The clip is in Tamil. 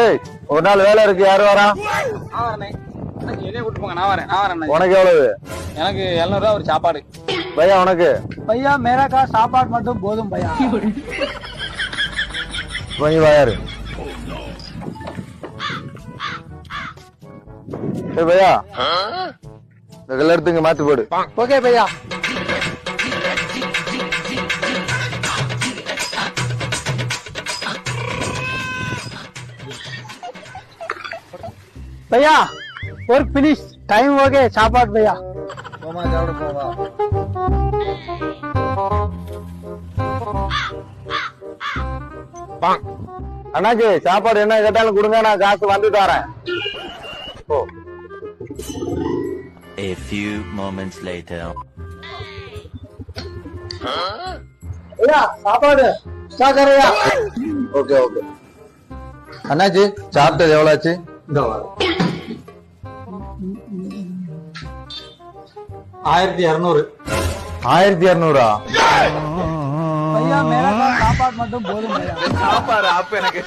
ஏய் ஒரு நாள் வேலை இருக்கு யாரு வரா? என்னைய கூட்டு போங்க நான் வரேன் நான் வரேன் அண்ணாச்சி. உனக்கு எவ்வளவு? எனக்கு எழுநூறுவா ஒரு சாப்பாடு. பையா உனக்கு? பையா மேராக்கா சாப்பாடு மட்டும் போதும் பையா. கொஞ்சம் வாயாரு பையா. இந்த இங்க மாத்தி போடு. ஓகே பையா. பையா ஒர்க் ஃபினிஷ் டைம் ஓகே சாப்பாடு பையா போமா அண்ணாச்சி சாப்பாடு என்ன கேட்டாலும் கொடுங்க நான் காசு வந்துட்டு வரேன் A few moments later. ஐயா சாப்பாடு ஓகே ஓகே. அண்ணாச்சி சாப்பிட்டது எவ்வளோ ஆச்சு? ஆயிரத்தி இரநூறு ஆயிரத்தி இரநூறா சாப்பாடு மட்டும் போதும் சாப்பாடு அப்ப எனக்கு.